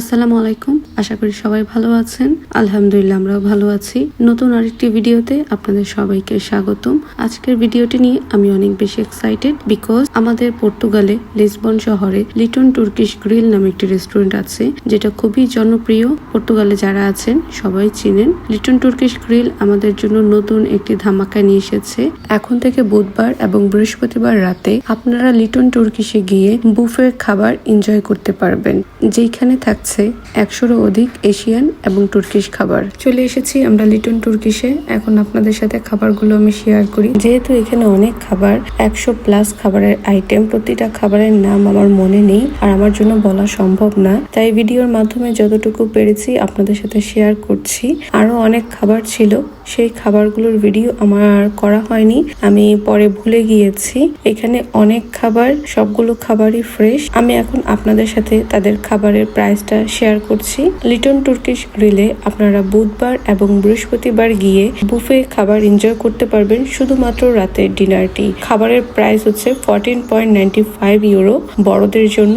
আসসালামু আলাইকুম। আশা করি সবাই ভালো আছেন। আলহামদুলিল্লাহ, আমরাও ভালো আছি। নতুন আরেকটি ভিডিওতে আপনাদের সবাইকে স্বাগতম। আজকের ভিডিওটি নিয়ে আমি অনেক বেশি এক্সাইটেড বিকজ আমাদের পর্তুগালে লিসবন শহরে লিটন টুর্কিশ গ্রিল নামে একটি রেস্টুরেন্ট আছে, যেটা খুবই জনপ্রিয়। পর্তুগালে যারা আছেন, সবাই চিনেন। লিটন টুর্কিশ গ্রিল আমাদের জন্য নতুন একটি ধামাকা নিয়ে এসেছে। এখন থেকে বুধবার এবং বৃহস্পতিবার রাতে আপনারা লিটন টুর্কিশে গিয়ে বুফের খাবার এনজয় করতে পারবেন। যেখানে থাকছে একশোরও অধিক এশিয়ান এবং তুর্কিশ খাবার। চলে এসেছি আমরা লিটন তুর্কিশে। এখন আপনাদের সাথে খাবারগুলো আমি শেয়ার করি। যেহেতু এখানে অনেক খাবার, একশো প্লাস খাবারের আইটেম প্রতিটা খাবারের নাম আমার মনে নেই আর আমার জন্য বলা সম্ভব না। তাই ভিডিওর মাধ্যমে যতটুকু পেরেছি আপনাদের সাথে শেয়ার করছি। আরও অনেক খাবার ছিল। সেই খাবারগুলোর ভিডিও আমার করা হয়নি। আমি পরে ভুলে গিয়েছি। এখানে অনেক খাবার, সবগুলো খাবারই ফ্রেশ আমি এখন আপনাদের সাথে তাদের খাবারের প্রাইসটা শেয়ার করছি। লিটন টুর্কিশ গ্রিলে আপনারা বুধবার এবং বৃহস্পতিবার গিয়ে বুফে খাবার এনজয় করতে পারবেন শুধুমাত্র রাতের ডিনারটি খাবারের প্রাইস হচ্ছে fourteen point ninety five euro বড়দের জন্য।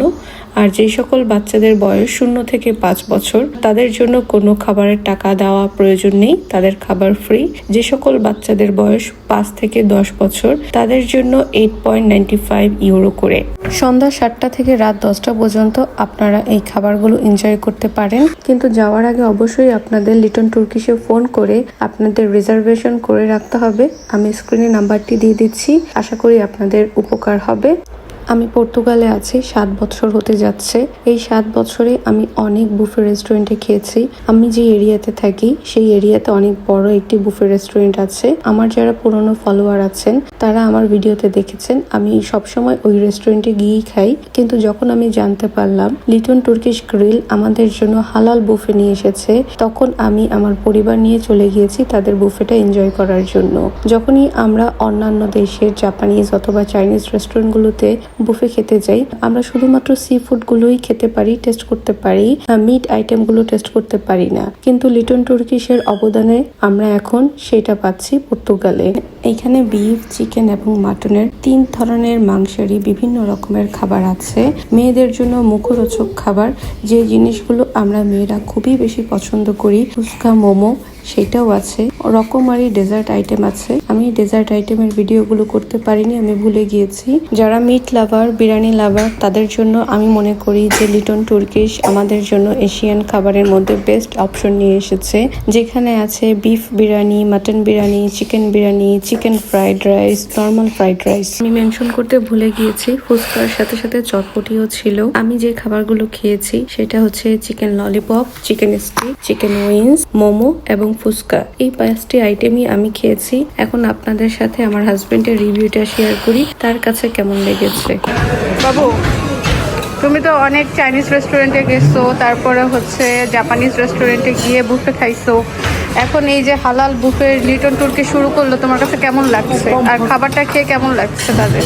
আর যেই সকল বাচ্চাদের বয়স শূন্য থেকে পাঁচ বছর, তাদের জন্য কোনো খাবারের টাকা দেওয়া প্রয়োজন নেই। তাদের খাবার ফ্রি যে সকল বাচ্চাদের বয়স পাঁচ থেকে দশ বছর, তাদের জন্য eight point ninety five euro করে। সন্ধ্যা সাতটা থেকে রাত দশটা পর্যন্ত আপনারা এই খাবারগুলো এনজয় করতে পারেন। কিন্তু যাওয়ার আগে অবশ্যই আপনাদের লিটন তুর্কিশে ফোন করে আপনাদের রিজার্ভেশন করে রাখতে হবে। আমি স্ক্রিনে নাম্বারটি দিয়ে দিচ্ছি। আশা করি আপনাদের উপকার হবে। আমি পর্তুগালে আছি, সাত বছর হতে যাচ্ছে। এই সাত বছরে আমি অনেক বুফে রেস্টুরেন্টে খেয়েছি। আমি যে এরিয়াতে থাকি, সেই এরিয়াতে অনেক বড় একটি বুফে রেস্টুরেন্ট আছে। আমার যারা পুরনো ফলোয়ার আছেন, তারা আমার ভিডিওতে দেখেছেন, আমি সবসময় ওই রেস্টুরেন্টে গিয়েই খাই। কিন্তু যখন আমি জানতে পারলাম, লিটন টুর্কিশ গ্রিল আমাদের জন্য হালাল বুফে নিয়ে এসেছে, তখন আমি আমার পরিবার নিয়ে চলে গিয়েছি তাদের বুফেটা এনজয় করার জন্য। যখনই আমরা অন্যান্য দেশের জাপানিজ অথবা চাইনিজ রেস্টুরেন্টগুলোতে বুফে খেতে যাই। আমরা শুধুমাত্র সি ফুডগুলোই খেতে পারি টেস্ট করতে পারি মিট আইটেমগুলো টেস্ট করতে পারি না। কিন্তু লিটন তুর্কিশের অবদানে আমরা এখন সেটা পাচ্ছি পর্তুগালে। এইখানে বিফ চিকেন এবং মাটনের তিন ধরনের মাংসেরই বিভিন্ন রকমের খাবার আছে। মেয়েদের জন্য মুখরোচক খাবার। যে জিনিসগুলো আমরা মেয়েরা খুবই বেশি পছন্দ করি, ফুচকা, মোমো সেটাও আছে। রকমারি ডেজার্ট আইটেম আছে। আমি ডেজার্ট আইটেমের ভিডিওগুলো করতে পারিনি, আমি ভুলে গিয়েছি। যারা মিট লাভার বিরিয়ানি লাভার তাদের জন্য আমি মনে করি যে লিটন তুর্কিশ আমাদের জন্য এশিয়ান খাবারের মধ্যে বেস্ট অপশন নিয়ে এসেছে। যেখানে আছে beef biryani mutton biryani chicken biryani chicken fried rice normal fried rice আমি মেনশন করতে ভুলে গিয়েছি, ফুচকার সাথে সাথে চটপটিও ছিল। আমি যে খাবারগুলো খেয়েছি, সেটা হচ্ছে chicken lollipop chicken stick chicken wings momo এবং ফুচকা। এই পাঁচটি আইটেমই আমি খেয়েছি। এখন আপনাদের সাথে আমার হাজবেন্ডের রিভিউটা শেয়ার করি। তার কাছে কেমন লেগেছে? বাবু তুমি তো অনেক চাইনিজ রেস্টুরেন্টে গেছো তারপরে হচ্ছে জাপানিজ রেস্টুরেন্টে গিয়ে বুফে খাইছো। এখন এই যে হালাল বুফে লিটন টুরকে শুরু করল তোমার কাছে কেমন লাগছে? আর খাবারটা খেয়ে কেমন লাগছে তাদের?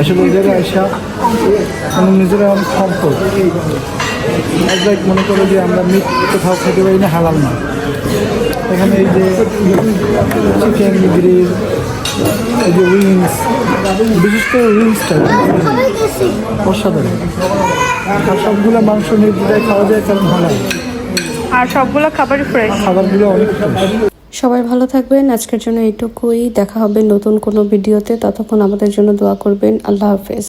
আসলে ওই জায়গায় আসা আমি নিজেরা লাইক মনে করো যে আমরা মিট কোথাও খেতে পারি না হালাল না। এখানে এই যে চিকেন গ্রিল এই যে উইংস বিশেষ করে উইংসটা অসাধারণ। আর সবগুলো মাংস নির্দ্বিধায় খাওয়া যায় কারণ হালাল। আর সবগুলো খাবারই ফ্রেশ খাবারগুলো অনেক। সবাই ভালো থাকবেন আজকের জন্য এইটুকুই। দেখা হবে নতুন কোনো ভিডিওতে। ততক্ষণ আমাদের জন্য দোয়া করবেন। আল্লাহ হাফেজ।